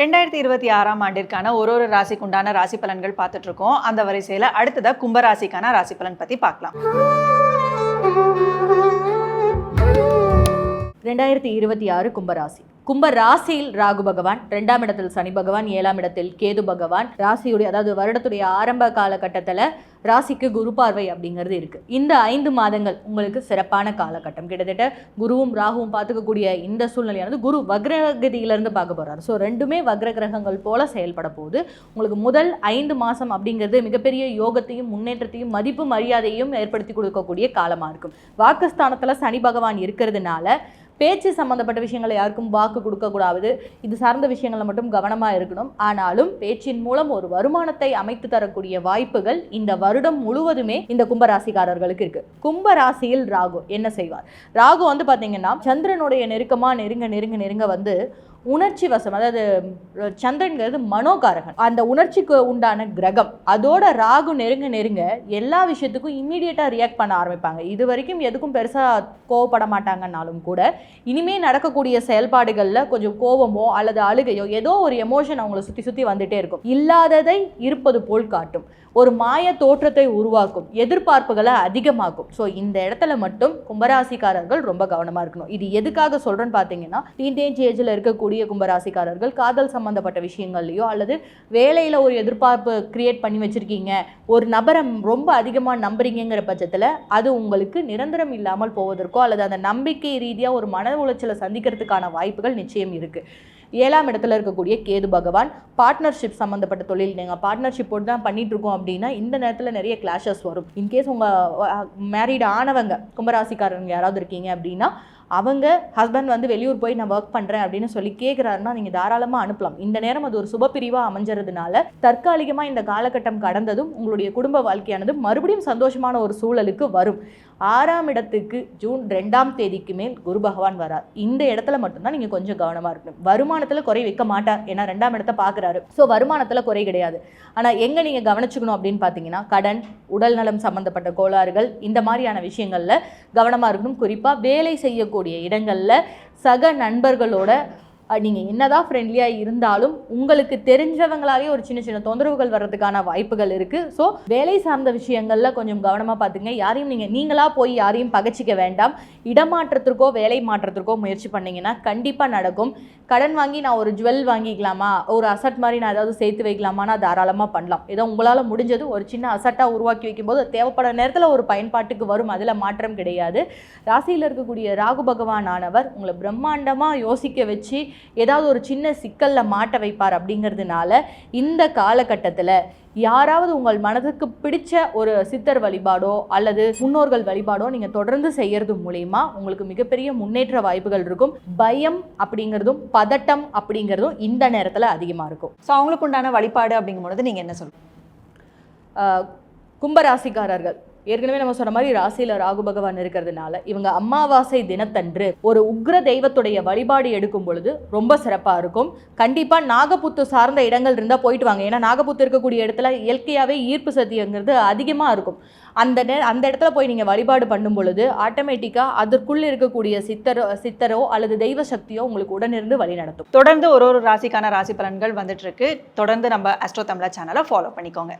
ரெண்டாயிரத்தி இருபத்தி ஆறாம் ஆண்டிற்கான ஒரு ஒரு ராசிக்குண்டான ராசி பலன்கள் பார்த்துட்டு இருக்கோம் அந்த வரிசையில் அடுத்ததா கும்பராசிக்கான ராசி பலன் பற்றி பார்க்கலாம். ரெண்டாயிரத்தி இருபத்தி ஆறு கும்பராசி. கும்ப ராசியில் ராகு பகவான் ரெண்டாம் இடத்தில் சனி பகவான் ஏழாம் இடத்தில் கேது பகவான். ராசியுடைய அதாவது வருடத்துடைய ஆரம்ப காலகட்டத்தில் ராசிக்கு குரு பார்வை அப்படிங்கிறது இருக்கு. இந்த ஐந்து மாதங்கள் உங்களுக்கு சிறப்பான காலகட்டம். கிட்டத்தட்ட குருவும் ராகுவும் பார்த்துக்கக்கூடிய இந்த சூழ்நிலையானது குரு வக்ரகதியிலிருந்து பார்க்க போறாரு. ஸோ ரெண்டுமே வக்ர கிரகங்கள் போல செயல்பட போகுது. உங்களுக்கு முதல் ஐந்து மாதம் அப்படிங்கிறது மிகப்பெரிய யோகத்தையும் முன்னேற்றத்தையும் மதிப்பு மரியாதையும் ஏற்படுத்தி கொடுக்கக்கூடிய காலமாக இருக்கும். வாக்குஸ்தானத்தில் சனி பகவான் இருக்கிறதுனால பேச்சு சம்மந்தப்பட்ட விஷயங்களை யாருக்கும் வாக்கு கொடுக்கக்கூடாது. இது சார்ந்த விஷயங்களை மட்டும் கவனமாக இருக்கணும். ஆனாலும் பேச்சின் மூலம் ஒரு வருமானத்தை அமைத்து தரக்கூடிய வாய்ப்புகள் இந்த வருடம் முழுவதுமே இந்த கும்பராசிக்காரர்களுக்கு இருக்கு. கும்பராசியில் ராகு என்ன செய்வார்? ராகு வந்து பார்த்தீங்கன்னா சந்திரனுடைய நெருக்கமாக நெருங்க நெருங்க நெருங்க வந்து உணர்ச்சி வசம் அதாவது சந்திரன்கிறது மனோகாரகன். அந்த உணர்ச்சிக்கு உண்டான கிரகம் அதோட ராகு நெருங்க நெருங்க எல்லா விஷயத்துக்கும் இம்மீடியட்டாக ரியாக்ட் பண்ண ஆரம்பிப்பாங்க. இது வரைக்கும் எதுக்கும் பெருசாக கோவப்பட மாட்டாங்கன்னாலும் கூட இனிமேல் நடக்கக்கூடிய செயல்பாடுகளில் கொஞ்சம் கோவமோ அல்லது அழுகையோ ஏதோ ஒரு எமோஷன் அவங்கள சுற்றி சுற்றி வந்துட்டே இருக்கும். இல்லாததை இருப்பது போல் காட்டும். ஒரு மாய தோற்றத்தை உருவாக்கும் எதிர்பார்ப்புகளை அதிகமாக்கும். ஸோ இந்த இடத்துல மட்டும் கும்பராசிக்காரர்கள் ரொம்ப கவனமாக இருக்கணும். இது எதுக்காக சொல்கிறேன்னு பார்த்தீங்கன்னா டீனேஜ் ஏஜில் இருக்கக்கூடிய கும்பராசிக்காரர்கள் காதல் சம்மந்தப்பட்ட விஷயங்கள்லையோ அல்லது வேலையில் ஒரு எதிர்பார்ப்பு கிரியேட் பண்ணி வச்சுருக்கீங்க ஒரு நபரை ரொம்ப அதிகமாக நம்புறீங்கிற பட்சத்தில் அது உங்களுக்கு நிரந்தரம் இல்லாமல் போவதற்கோ அல்லது அந்த நம்பிக்கை ரீதியாக ஒரு மன உளைச்சலை சந்திக்கிறதுக்கான வாய்ப்புகள் நிச்சயம் இருக்குது ஏழாம் இடத்துல இருக்கக்கூடிய கேது பகவான் பார்ட்னர்ஷிப் சம்மந்தப்பட்ட தொழில் நீங்கள் பார்ட்னர்ஷிப் போட்டு தான் பண்ணிகிட்ருக்கோம் அப்படின்னா இந்த நேரத்தில் நிறைய கிளாஷஸ் வரும். இன்கேஸ் உங்கள் மேரீடு ஆனவங்க கும்பராசிக்காரங்க யாராவது இருக்கீங்க அப்படின்னா அவங்க ஹஸ்பண்ட் வந்து வெளியூர் போய் நான் ஒர்க் பண்ணுறேன் அப்படின்னு சொல்லி கேட்குறாருன்னா நீங்கள் தாராளமாக அனுப்பலாம். இந்த நேரம் அது ஒரு சுபப்பிரிவாக அமைஞ்சறதுனால தற்காலிகமாக இந்த காலகட்டம் கடந்ததும் உங்களுடைய குடும்ப வாழ்க்கையானது மறுபடியும் சந்தோஷமான ஒரு சூழலுக்கு வரும். ஆறாம் இடத்துக்கு ஜூன் ரெண்டாம் தேதிக்கு மேல் குரு பகவான் வரார். இந்த இடத்துல மட்டும்தான் நீங்கள் கொஞ்சம் கவனமாக இருக்கணும். வருமானத்தில் குறை வைக்க மாட்டார் ஏன்னா ரெண்டாம் இடத்த பார்க்குறாரு. ஸோ வருமானத்தில் குறை கிடையாது. ஆனால் எங்கே நீங்கள் கவனிச்சுக்கணும் அப்படின்னு பார்த்தீங்கன்னா கடன் உடல் நலம் சம்மந்தப்பட்ட கோளாறுகள் இந்த மாதிரியான விஷயங்களில் கவனமாக இருக்கணும். குறிப்பாக வேலை செய்யக்கூடிய இடங்களில் சக நண்பர்களோட நீங்கள் என்னதான் ஃப்ரெண்ட்லியாக இருந்தாலும் உங்களுக்கு தெரிஞ்சவங்களாலே ஒரு சின்ன சின்ன தொந்தரவுகள் வர்றதுக்கான வாய்ப்புகள் இருக்குது ஸோ வேலை சார்ந்த விஷயங்களில் கொஞ்சம் கவனமாக பார்த்துங்க யாரையும் நீங்கள் நீங்களாக போய் யாரையும் பகச்சிக்க வேண்டாம். இடமாற்றத்திற்கோ வேலை மாற்றத்திற்கோ முயற்சி பண்ணீங்கன்னா கண்டிப்பாக நடக்கும். கடன் வாங்கி நான் ஒரு ஜுவல் வாங்கிக்கலாமா? ஒரு அசட் மாதிரி நான் ஏதாவது சேர்த்து வைக்கலாமான்னா தாராளமாக பண்ணலாம். ஏதோ உங்களால் முடிஞ்சது ஒரு சின்ன அசட்டாக உருவாக்கி வைக்கும்போது தேவைப்பட நேரத்தில் ஒரு பயன்பாட்டுக்கு வரும். அதில் மாற்றம் கிடையாது. ராசியில் இருக்கக்கூடிய ராகு பகவான் ஆனவர் உங்களை பிரம்மாண்டமாக யோசிக்க வச்சு ஏதாவது ஒரு சின்ன சிக்கலில் மாட்ட வைப்பார் அப்படிங்கிறதுனால இந்த காலகட்டத்தில் யாராவது உங்கள் மனதுக்கு பிடிச்ச ஒரு சித்தர் வழிபாடோ அல்லது முன்னோர்கள் வழிபாடோ நீங்கள் தொடர்ந்து செய்யறது மூலிமா உங்களுக்கு மிகப்பெரிய முன்னேற்ற வாய்ப்புகள் இருக்கும். பயம் அப்படிங்கிறதும் பதட்டம் அப்படிங்கிறதும் இந்த நேரத்தில் அதிகமாக இருக்கும். ஸோ அவங்களுக்கு உண்டான வழிபாடு அப்படிங்கும்பொழுது நீங்கள் என்ன சொல்லுங்கள் கும்பராசிக்காரர்கள். ஏற்கனவே நம்ம சொன்ன மாதிரி ராசியில ராகு பகவான் இருக்கிறதுனால இவங்க அமாவாசை தினத்தன்று ஒரு உக்ர தெய்வத்துடைய வழிபாடு எடுக்கும் பொழுது ரொம்ப சிறப்பா இருக்கும். கண்டிப்பா நாகப்புத்து சார்ந்த இடங்கள் இருந்தால் போயிட்டு வாங்க. ஏன்னா நாகப்புத்து இருக்கக்கூடிய இடத்துல இயற்கையாகவே ஈர்ப்பு சக்திங்கிறது அதிகமாக இருக்கும். அந்த நே அந்த இடத்துல போய் நீங்கள் வழிபாடு பண்ணும் பொழுது ஆட்டோமேட்டிக்காக அதற்குள்ளே இருக்கக்கூடிய சித்தரோ சித்தரோ அல்லது தெய்வ சக்தியோ உங்களுக்கு உடனிருந்து வழி நடத்தும். தொடர்ந்து ஒரு ஒரு ராசிக்கான ராசி பலன்கள் வந்துட்டு இருக்கு தொடர்ந்து நம்ம அஸ்ட்ரோ தமிழா சேனலை ஃபாலோ பண்ணிக்கோங்க.